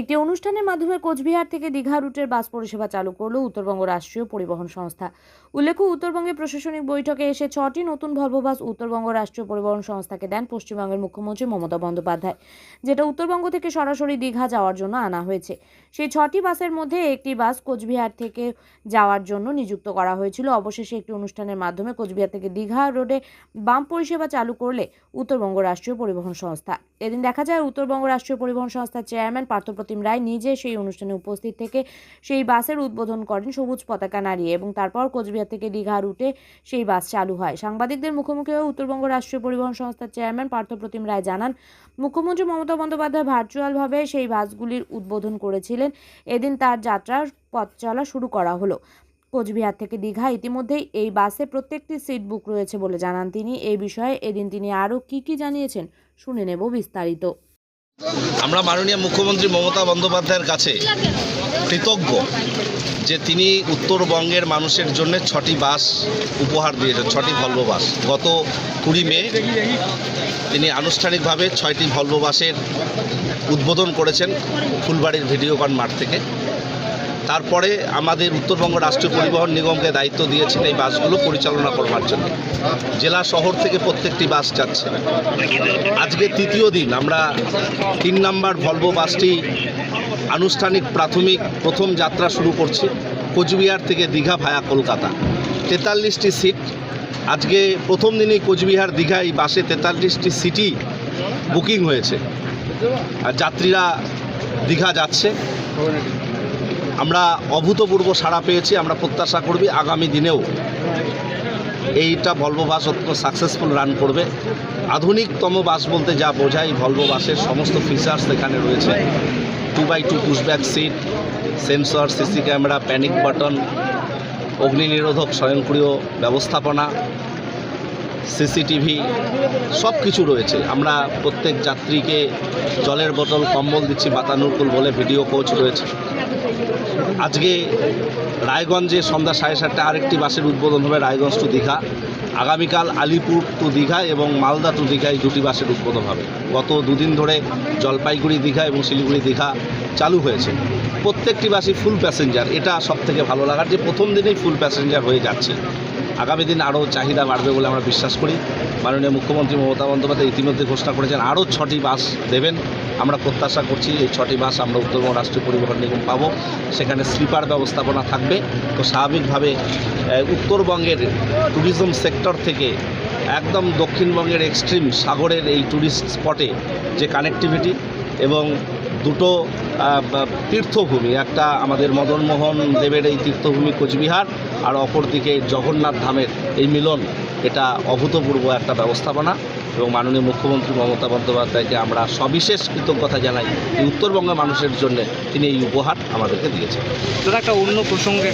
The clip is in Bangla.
একটি অনুষ্ঠানের মাধ্যমে কোচবিহার থেকে দীঘা রুটের বাস পরিষেবা চালু করল উত্তরবঙ্গ রাষ্ট্রীয় পরিবহন সংস্থা। উল্লেখ্য, উত্তরবঙ্গে প্রশাসনিক বৈঠকে এসে ছটি নতুন ভলভো বাস উত্তরবঙ্গ রাষ্ট্রীয় পরিবহন সংস্থাকে দেন পশ্চিমবঙ্গের মুখ্যমন্ত্রী মমতা বন্দ্যোপাধ্যায়, যেটা উত্তরবঙ্গ থেকে সরাসরি দীঘা যাওয়ার জন্য আনা হয়েছে। সেই ছটি বাসের মধ্যে একটি বাস কোচবিহার থেকে যাওয়ার জন্য নিযুক্ত করা হয়েছিল। অবশেষে একটি অনুষ্ঠানের মাধ্যমে কোচবিহার থেকে দীঘা রোডে বাম পরিষেবা চালু করলে উত্তরবঙ্গ রাষ্ট্রীয় পরিবহন সংস্থা। এদিন দেখা যায়, উত্তরবঙ্গ রাষ্ট্রীয় পরিবহন সংস্থার চেয়ারম্যান পার্থপ্রতিম রায় নিজে সেই অনুষ্ঠানে উপস্থিত থেকে সেই বাসের উদ্বোধন করেন সবুজ পতাকা নাড়িয়ে এবং তারপর কোচবিহার থেকে দীঘা রুটে সেই বাস চালু হয়। সাংবাদিকদের মুখোমুখি হয়ে উত্তরবঙ্গ রাষ্ট্রীয় পরিবহন সংস্থার চেয়ারম্যান পার্থপ্রতিম রায় জানান, মুখ্যমন্ত্রী মমতা বন্দ্যোপাধ্যায় ভার্চুয়ালভাবে সেই বাসগুলির উদ্বোধন করেছিলেন। এদিন তার যাত্রার পথ চলা শুরু করা হলো। কোচবিহার থেকে দীঘা ইতিমধ্যেই এই বাসে প্রত্যেকটি সিট বুক রয়েছে বলে জানান তিনি। এই বিষয়ে এদিন তিনি আরও কী কী জানিয়েছেন শুনে নেব বিস্তারিত। আমরা মাননীয় মুখ্যমন্ত্রী মমতা বন্দ্যোপাধ্যায়ের কাছে কৃতজ্ঞ যে তিনি উত্তরবঙ্গের মানুষের জন্য ছটি বাস উপহার দিয়েছেন, ছটি ভলভো বাস। গত কুড়ি মে তিনি আনুষ্ঠানিকভাবে ছয়টি ভলভো বাসের উদ্বোধন করেছেন, ফুলবাড়ির ভিডিওকন মাঠ থেকে। তারপরে আমাদের উত্তরবঙ্গ রাষ্ট্রীয় পরিবহন নিগমকে দায়িত্ব দিয়েছেন এই বাসগুলো পরিচালনা করবার জন্য। জেলা শহর থেকে প্রত্যেকটি বাস যাচ্ছে। আজকে তৃতীয় দিন, আমরা তিন নাম্বার ভলভো বাসটি আনুষ্ঠানিক প্রাথমিক প্রথম যাত্রা শুরু করছি, কোচবিহার থেকে দীঘা ভায়া কলকাতা। তেতাল্লিশটি সিট, আজকে প্রথম দিনেই কোচবিহার দীঘা এই বাসে তেতাল্লিশটি সিটই বুকিং হয়েছে। আর যাত্রীরা দীঘা যাচ্ছে। আমরা অভূতপূর্ব সাড়া পেয়েছি, আমরা প্রত্যাশা করবি আগামী দিনেও এইটা ভলভো বাস অত্যন্ত সাকসেসফুল রান করবে। আধুনিকতম বাস বলতে যা বোঝায় ভলভো বাসের সমস্ত ফিচার্স এখানে রয়েছে। Two by two pushback seat sensor CC camera panic button অগ্নি নিরোধক স্বয়ংক্রিয় ব্যবস্থাপনা সিসিটিভি সব কিছু রয়েছে। আমরা প্রত্যেক যাত্রীকে জলের বোতল, কম্বল দিচ্ছি বাতানুকুল বলে ভিডিও কোচ রয়েছে। আজকে রায়গঞ্জে সন্ধ্যা সাড়ে সাতটা আরেকটি বাসের উদ্বোধন হবে রায়গঞ্জ টু দীঘা। আগামীকাল আলিপুর টু দীঘা এবং মালদা টু দীঘা এই দুটি বাসের উদ্বোধন হবে। গত দুদিন ধরে জলপাইগুড়ি দীঘা এবং শিলিগুড়ি দীঘা চালু হয়েছে। প্রত্যেকটি বাসই ফুল প্যাসেঞ্জার এটা সব থেকে ভালো লাগার যে প্রথম দিনেই ফুল প্যাসেঞ্জার হয়ে যাচ্ছে। আগামী দিন আরও চাহিদা বাড়বে বলে আমরা বিশ্বাস করি। মাননীয় মুখ্যমন্ত্রী মমতা বন্দ্যোপাধ্যায় ইতিমধ্যে ঘোষণা করেছেন, আরও ছটি বাস দেবেন। আমরা প্রত্যাশা করছি এই ছটি বাস আমরা উত্তরবঙ্গ রাষ্ট্রীয় পরিবহন নিগম পাব। সেখানে স্লিপার ব্যবস্থাপনা থাকবে। তো স্বাভাবিকভাবে উত্তরবঙ্গের ট্যুরিজম সেক্টর থেকে একদম দক্ষিণবঙ্গের এক্সট্রিম সাগরের এই ট্যুরিস্ট স্পটে যে কানেক্টিভিটি এবং দুটো তীর্থভূমি, একটা আমাদের মদনমোহন দেবের এই তীর্থভূমি কোচবিহার আর অপরদিকে জগন্নাথ ধামের এই মিলন, এটা অভূতপূর্ব একটা ব্যবস্থাপনা এবং মাননীয় মুখ্যমন্ত্রী মমতা বন্দ্যোপাধ্যায়কে আমরা সবিশেষ কৃতজ্ঞতা জানাই উত্তরবঙ্গের মানুষের জন্য তিনি এই উপহার আমাদেরকে দিয়েছেন। একটা অন্য প্রসঙ্গে